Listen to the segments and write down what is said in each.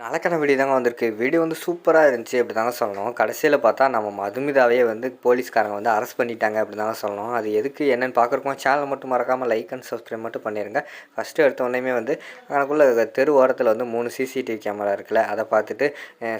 நலக்கண video தாங்க வந்திருக்கு. Video வந்து சூப்பராக இருந்துச்சு அப்படி தாங்க சொல்லணும். கடைசியில் பார்த்தா நம்ம மதுமிதாவே வந்து போலீஸ்காரங்க வந்து அரெஸ்ட் பண்ணிட்டாங்க அப்படி தாங்க சொல்லணும். அது எதுக்கு என்னென்னு பார்க்குறக்கோம் சேனல் மட்டும் மறக்காமல் லைக் அண்ட் சப்ஸ்கிரைப் மட்டும் பண்ணிடுங்க ஃபஸ்ட்டு எடுத்த உடனே வந்து எனக்குள்ள தெரு ஓரத்தில் வந்து மூணு சிசிடிவி கேமரா இருக்குல்ல அதை பார்த்துட்டு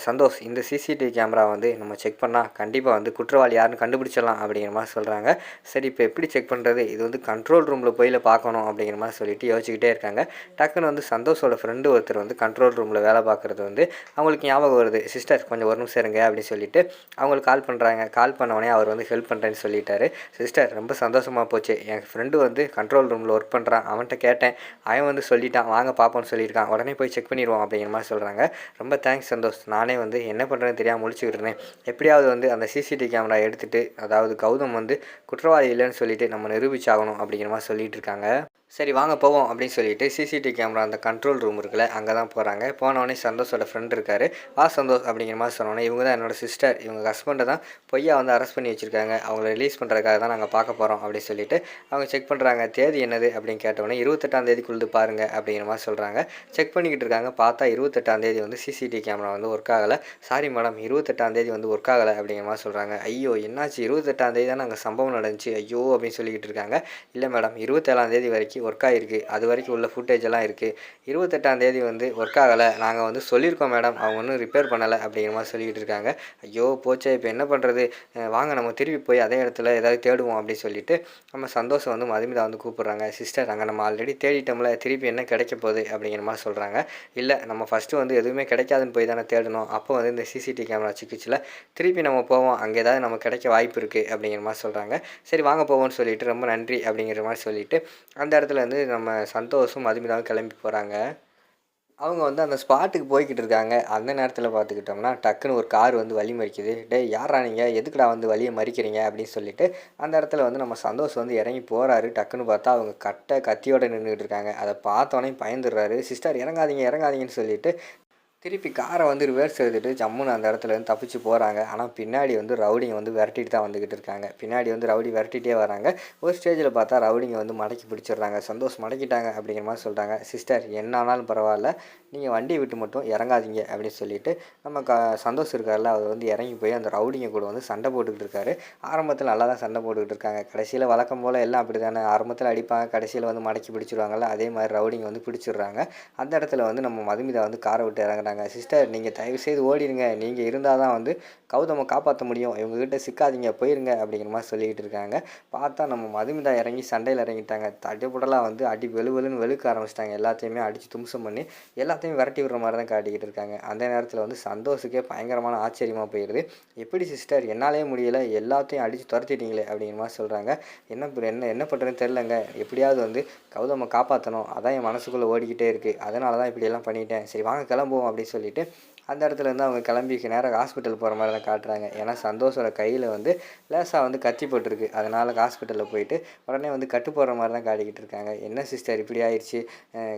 சந்தோஷ் இந்த சிசிடிவி கேமரா வந்து நம்ம செக் பண்ணால் கண்டிப்பாக வந்து குற்றவாளி யாருன்னு கண்டுபிடிச்சிடலாம் அப்படிங்கிற மாதிரி சொல்கிறாங்க சரி இப்போ எப்படி செக் பண்ணுறது இது வந்து கண்ட்ரோல் ரூமில் போயில பார்க்கணும் அப்படிங்கிற மாதிரி சொல்லிட்டு யோசிச்சுக்கிட்டே இருக்காங்க. டக்குன்னு வந்து சந்தோஷோட ஃப்ரெண்டு ஒருத்தர் வந்து கண்ட்ரோல் ரூமில் வேலை பார்க்குறது வந்து அவங்களுக்கு ஞாபகம் வருது சிஸ்டர் கொஞ்சம் ஒரு நிமிஷம் இருங்க அப்படின்னு சொல்லிட்டு அவங்களுக்கு கால் பண்ணுறாங்க கால் பண்ண உடனே அவர் வந்து ஹெல்ப் பண்ணுறேன்னு சொல்லிட்டாரு. சிஸ்டர் ரொம்ப சந்தோஷமாக போச்சு. என் ஃப்ரெண்டு வந்து கண்ட்ரோல் ரூமில் ஒர்க் பண்ணுறான் அவன்கிட்ட கேட்டேன். அவன் வந்து சொல்லிட்டான். வாங்க பார்ப்போம்னு சொல்லியிருக்கான். உடனே போய் செக் பண்ணிடுவோம் அப்படிங்கிற மாதிரி சொல்கிறாங்க ரொம்ப தேங்க்ஸ் சந்தோஷ். நானே வந்து என்ன பண்ணுறேன்னு தெரியாமல் முழிச்சுக்கிட்டு இருந்தேன். எப்படியாவது வந்து அந்த சிசிடிவி கேமரா எடுத்துகிட்டு அதாவது கௌதம் வந்து குற்றவாளி இல்லைன்னு சொல்லிட்டு நம்ம நிரூபிச்சாகணும் அப்படிங்கிற மாதிரி சொல்லிட்டு இருக்காங்க. சரி வாங்க போவோம் அப்படின்னு சொல்லிட்டு சிசிடிவி கேமரா அந்த கண்ட்ரோல் ரூம் இருக்குல்ல அங்கே தான் போகிறாங்க போனவொடனே சந்தோஷோட ஃப்ரெண்ட் இருக்கார். வா சந்தோஷ் அப்படிங்கிற மாதிரி சொன்னோன்னே இவங்க தான் என்னோட சிஸ்டர் இவங்க ஹஸ்பண்டை தான் பொய்யா வந்து அரெஸ்ட் பண்ணி வச்சுருக்காங்க. அவங்கள ரிலீஸ் பண்ணுறதுக்காக தான் நாங்கள் பார்க்க போகிறோம் அப்படின்னு சொல்லிட்டு அவங்க செக் பண்ணுறாங்க தேதி என்னது அப்படின்னு கேட்டவுடனே இருபத்தெட்டாம் தேதிக்குள்ளது பாருங்கள் அப்படிங்கிற மாதிரி சொல்கிறாங்க செக் பண்ணிக்கிட்டு இருக்காங்க. பார்த்தா இருபத்தெட்டாம் தேதி வந்து சிசிடிவி கேமரா வந்து ஒர்க் ஆகலை. சாரி மேடம் இருபத்தெட்டாம் தேதி வந்து ஒர்க் ஆகலை அப்படிங்கிற மாதிரி சொல்கிறாங்க ஐயோ என்னாச்சு? இருபத்தெட்டாம் தேதி தான் நாங்கள் சம்பவம் நடந்துச்சு. ஐயோ அப்படின்னு சொல்லிக்கிட்டு இருக்காங்க. இல்லை மேடம் இருபத்தேழாம் தேதி வரைக்கும் ஒர்க் ஆகிருக்கு அது வரைக்கும் உள்ள ஃபுட்டேஜ் எல்லாம் இருக்குது இருபத்தெட்டாம் தேதி வந்து ஒர்க் ஆகலை. நாங்கள் வந்து சொல்லியிருக்கோம் மேடம் அவங்க ஒன்றும் ரிப்பேர் பண்ணலை அப்படிங்கிற மாதிரி சொல்லிக்கிட்டு இருக்காங்க. ஐயோ போச்சே இப்போ என்ன பண்ணுறது வாங்க நம்ம திருப்பி போய் அதே இடத்துல ஏதாவது தேடுவோம் அப்படின்னு சொல்லிட்டு நம்ம சந்தோஷம் வந்து மதுமிதா வந்து கூப்பிட்றாங்க. சிஸ்டர் அங்கே நம்ம ஆல்ரெடி தேடிட்டோம்ல. திருப்பி என்ன கிடைக்க போகுது? அப்படிங்கிற மாதிரி சொல்கிறாங்க இல்லை நம்ம ஃபஸ்ட்டு வந்து எதுவுமே கிடைக்காதுன்னு போய் தானே தேடணும். அப்போ வந்து இந்த சிசிடிவி கேமரா சிக்கிச்சில் திருப்பி நம்ம போவோம். அங்கே ஏதாவது நம்ம கிடைக்க வாய்ப்பு இருக்குது அப்படிங்கிற மாதிரி சொல்கிறாங்க சரி வாங்க போவோம்னு சொல்லிட்டு ரொம்ப நன்றி அப்படிங்கிற மாதிரி சொல்லிட்டு அந்த இடத்துல வந்து நம்ம சந்தோஷம் மதுமிதாவும் கிளம்பி போகிறாங்க அவங்க வந்து அந்த ஸ்பாட்டுக்கு போய்கிட்டு இருக்காங்க. அந்த நேரத்தில் பார்த்துக்கிட்டோம்னா டக்குன்னு ஒரு கார் வந்து வழி மறிக்குது. டேய் யாரா நீங்கள் எதுக்குடா வந்து வழியை மறிக்கிறீங்க? அப்படின்னு சொல்லிட்டு அந்த இடத்துல வந்து நம்ம சந்தோஷம் வந்து இறங்கி போகிறாரு டக்குன்னு பார்த்தா அவங்க கட்டை கத்தியோடு நின்றுட்டு இருக்காங்க. அதை பார்த்தோன்னே பயந்துடுறாரு. சிஸ்டர் இறங்காதீங்க இறங்காதீங்கன்னு சொல்லிட்டு திருப்பி காரை வந்து ரிவர்ஸ் எடுத்துட்டு ஜம்முன்னு அந்த இடத்துல இருந்து தப்பிச்சு போகிறாங்க ஆனால் பின்னாடி வந்து ரவுடிங்க வந்து விரட்டிட்டு தான் வந்துக்கிட்டு இருக்காங்க. பின்னாடி வந்து ரவுடி விரட்டிகிட்டே வராங்க. ஒரு ஸ்டேஜில் பார்த்தா ரவுடிங்க வந்து மடக்கி பிடிச்சிடுறாங்க. சந்தோஷ் மடக்கிட்டாங்க அப்படிங்கிற மாதிரி சொல்கிறாங்க சிஸ்டர் என்ன ஆனாலும் பரவாயில்ல. நீங்கள் வண்டியை விட்டு மட்டும் இறங்காதீங்க அப்படின்னு சொல்லிட்டு நம்ம க சந்தோஷ் இருக்கார்ல அவர் வந்து இறங்கி போய் அந்த ரவுடிங்க கூட வந்து சண்டை போட்டுக்கிட்டு இருக்காரு. ஆரம்பத்தில் நல்லா தான் சண்டை போட்டுக்கிட்டு இருக்காங்க. கடைசியில் வழக்கம் போல் எல்லாம் அப்படி தானே ஆரம்பத்தில் அடிப்பாங்க கடைசியில் வந்து மடக்கி பிடிச்சிருவாங்கல்ல அதே மாதிரி ரவுடிங்க வந்து பிடிச்சிடுறாங்க. அந்த இடத்துல வந்து நம்ம மதுமிதா வந்து காரை விட்டு இறங்குறாங்க. சிஸ்டர் நீங்கள் தயவு செய்து ஓடிடுங்க. நீங்கள் இருந்தால் தான் வந்து கௌதமை காப்பாற்ற முடியும். இவங்ககிட்ட சிக்காதீங்க போயிருங்க அப்படிங்கிற மாதிரி சொல்லிக்கிட்டு இருக்காங்க. பார்த்தா நம்ம மதுமிதா இறங்கி சண்டையில் இறங்கிட்டாங்க. தடைப்படலாம் வந்து அடி வெளு வெளுன்னு வெளுக்க ஆரம்பிச்சிட்டாங்க. எல்லாத்தையுமே அடித்து தும்சம் பண்ணி எல்லாத்தையும் விரட்டி விடுற மாதிரி தான் காட்டிக்கிட்டு இருக்காங்க. அந்த நேரத்தில் வந்து சந்தோஷுக்கே பயங்கரமான ஆச்சரியமாக போயிடுது எப்படி சிஸ்டர் என்னாலே முடியலை. எல்லாத்தையும் அடித்து துரத்திட்டீங்களே அப்படிங்கிற மாதிரி சொல்கிறாங்க என்ன என்ன என்ன பண்ணுறதுன்னு தெரிலங்க எப்படியாவது வந்து கௌதமை காப்பாற்றணும் அதான் என் மனசுக்குள்ளே ஓடிக்கிட்டே இருக்குது அதனால தான் இப்படியெல்லாம் பண்ணிட்டேன். சரி வாங்க கிளம்புவோம் அப்படின்னு சொல்லிட்டு அந்த இடத்துல இருந்து அவங்க கிளம்பி நேராக ஹாஸ்பிட்டல் போகிற மாதிரி தான் காட்டுறாங்க. ஏன்னா சந்தோஷோட கையில் வந்து லேசாக வந்து கத்தி போட்டிருக்கு. அதனால் ஹாஸ்பிட்டலில் போயிட்டு உடனே வந்து கட்டு போடுற மாதிரி தான் காட்டிக்கிட்டு இருக்காங்க. என்ன சிஸ்டர் இப்படி ஆயிடுச்சு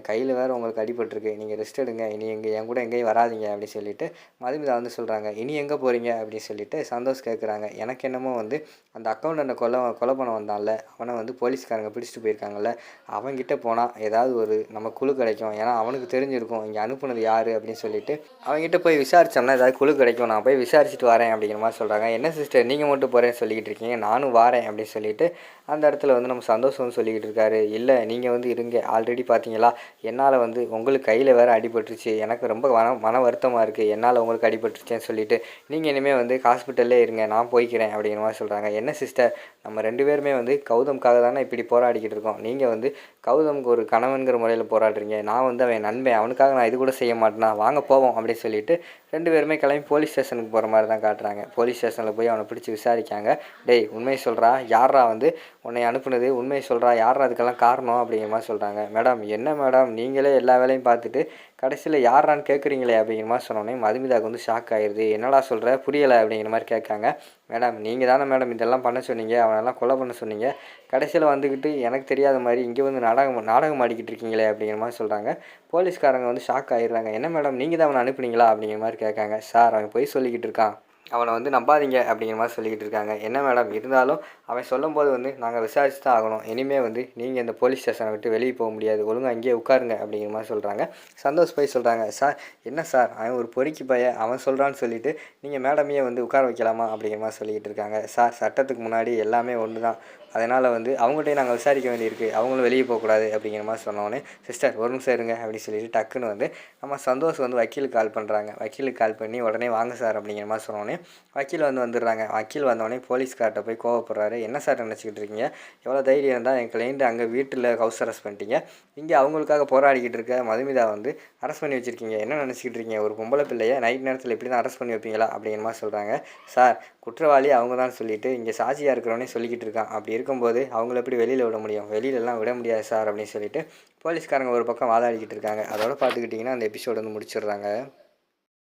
கையில் வேறு உங்களுக்கு அடிபட்டிருக்கு. நீங்கள் ரெஸ்ட் எடுங்க. இனி எங்கே என் கூட எங்கேயும் வராதீங்க அப்படின்னு சொல்லிட்டு மதுமிதா வந்து சொல்கிறாங்க இனி எங்கே போகிறீங்க அப்படின்னு சொல்லிட்டு சந்தோஷ் கேட்குறாங்க எனக்கு என்னமோ வந்து அந்த அக்கௌண்டண்ட்டை கொலை கொலை பண்ண வந்தான்ல. அவனை வந்து போலீஸ்காரங்க பிடிச்சிட்டு போயிருக்காங்கல்ல. அவன்கிட்ட போனால் ஏதாவது ஒரு நம்ம குழு கிடைக்கும். ஏன்னா அவனுக்கு தெரிஞ்சிருக்கும். இங்கே அனுப்புனது யார்? அப்படின்னு சொல்லிட்டு அவங்ககிட்ட போய் விசாரிச்சோம்னா ஏதாவது குழு கிடைக்கும். நான் போய் விசாரிச்சுட்டு வரேன் அப்படிங்கிற மாதிரி சொல்கிறாங்க என்ன சிஸ்டர் நீங்கள் மட்டும் போகிறேன்னு சொல்லிக்கிட்டு இருக்கீங்க. நானும் வரேன் அப்படின்னு சொல்லிட்டு அந்த இடத்துல வந்து நம்ம சந்தோஷம்னு சொல்லிக்கிட்டு இருக்காரு. இல்லை நீங்கள் வந்து இருங்க. ஆல்ரெடி பார்த்தீங்களா என்னால் வந்து உங்களுக்கு கையில் வேறு அடிபட்டுருச்சு. எனக்கு ரொம்ப மன மன வருத்தமாக இருக்குது என்னால் உங்களுக்கு அடிபட்டுருச்சேன்னு சொல்லிட்டு நீங்கள் இனிமேல் வந்து ஹாஸ்பிட்டல்லே இருங்க. நான் போய்க்கிறேன் அப்படிங்கிற மாதிரி சொல்கிறாங்க என்ன சிஸ்டர் நம்ம ரெண்டு பேருமே வந்து கௌதம்காக தானே இப்படி போராடிக்கிட்டு இருக்கோம். நீங்கள் வந்து கௌதமுக்கு ஒரு கணவன்கிற முறையில் போராடுறீங்க. நான் வந்து அவன் நண்பன். அவனுக்காக நான் இது கூட செய்ய மாட்டேனா? வாங்க போவோம் அப்படின்னு சொல்லிட்டு ரெண்டு பேருமே கிளம்பி போலீஸ் ஸ்டேஷனுக்கு போகிற மாதிரி தான் காட்டுறாங்க. போலீஸ் ஸ்டேஷனில் போய் அவனை பிடிச்சி விசாரிக்காங்க. டேய் உண்மையை சொல்கிறா யாரா வந்து உன்னை அனுப்புனது? உண்மையை சொல்கிறா யாரா அதுக்கெல்லாம் காரணம்? அப்படிங்கிற மாதிரி சொல்கிறாங்க மேடம் என்ன மேடம்? நீங்களே எல்லா வேலையும் பார்த்துட்டு கடைசியில் யாரான்னு கேட்குறீங்களே அப்படிங்கிற மாதிரி சொன்னோன்னே மதுமிதாக்கு வந்து ஷாக் ஆயிடுது என்னடா சொல்கிற புரியலை அப்படிங்கிற மாதிரி கேட்காங்க மேடம் நீங்கள் தானே மேடம் இதெல்லாம் பண்ண சொன்னீங்க. அவனெல்லாம் கொலை பண்ண சொன்னீங்க. கடைசியில் வந்துக்கிட்டு எனக்கு தெரியாத மாதிரி இங்கே வந்து நாடகம் நாடகம் ஆடிக்கிட்டு இருக்கீங்களே அப்படிங்கிற மாதிரி சொல்கிறாங்க போலீஸ்காரங்க வந்து ஷாக் ஆயிடுறாங்க. என்ன மேடம்? நீங்கள் தான் அவனை அனுப்புனீங்களா? அப்படிங்கிற மாதிரி கேட்காங்க சார் அவன் போய் சொல்லிக்கிட்டு இருக்கான். அவனை வந்து நம்பாதீங்க அப்படிங்கிற மாதிரி சொல்லிக்கிட்டு இருக்காங்க. என்ன மேடம் இருந்தாலும் அவன் சொல்லும்போது வந்து நாங்கள் விசாரிச்சு தான் ஆகணும். இனிமேல் வந்து நீங்கள் இந்த போலீஸ் ஸ்டேஷனை விட்டு வெளியே போக முடியாது. ஒழுங்காக அங்கேயே உட்காருங்க அப்படிங்கிற மாதிரி சொல்கிறாங்க சந்தோஷ் போய் சொல்கிறாங்க சார் என்ன சார்? அவன் ஒரு பொறுக்கி பைய அவன் சொல்கிறான்னு சொல்லிட்டு நீங்கள் மேடமையே வந்து உட்கார வைக்கலாமா? அப்படிங்கிற மாதிரி சொல்லிக்கிட்டு இருக்காங்க. சார் சட்டத்துக்கு முன்னாடி எல்லாமே ஒன்று தான் அதனால் வந்து அவங்கள்ட்டையும் நாங்கள் விசாரிக்க வேண்டியிருக்கு. அவங்களும் வெளியே போகக்கூடாது அப்படிங்கிற மாதிரி சொன்னோடனே சிஸ்டர் ஒரு நிமிஷம் இருங்க அப்படின்னு சொல்லிட்டு டக்குன்னு வந்து நம்ம சந்தோஷ் வந்து வக்கீலுக்கு கால் பண்ணுறாங்க வக்கீலுக்கு கால் பண்ணி உடனே வாங்க சார் அப்படிங்கிற மாதிரி சொன்னோடனே வக்கீல் வந்து வந்துடுறாங்க. வக்கீல் வந்தோடனே போலீஸ்கார்ட்ட போய் கோவப்படுறாரு. என்ன சார் நினச்சிக்கிட்டு இருக்கீங்க? எவ்வளோ தைரியம் இருந்தால் என் கிளைண்ட் அங்கே வீட்டில் ஹவுஸ் அரெஸ்ட் பண்ணிட்டீங்க. இங்கே அவங்களுக்காக போராடிக்கிட்டு இருக்க மதுமிதா வந்து அரெஸ்ட் பண்ணி வச்சுருக்கீங்க. என்ன நினச்சிக்கிட்டு இருக்கீங்க? ஒரு பொம்பளை பிள்ளைய நைட் நேரத்தில் இப்படி தான் அரெஸ்ட் பண்ணி வைப்பீங்களா? அப்படிங்கிற மாதிரி சொல்கிறாங்க சார் குற்றவாளி அவங்க தான் சொல்லிட்டு இங்கே சாட்சியாக இருக்கிறவனே சொல்லிக்கிட்டு இருக்கான். அப்படி இருக்கும்போது அவங்கள எப்படி வெளியில் விட முடியும்? வெளியிலலாம் விட முடியாது சார் அப்படின்னு சொல்லிட்டு போலீஸ்காரங்க ஒரு பக்கம் வாதாடிக்கிட்டு இருக்காங்க. அதோட பார்த்துக்கிட்டிங்கன்னா அந்த எபிசோடு வந்து முடிச்சிடுறாங்க.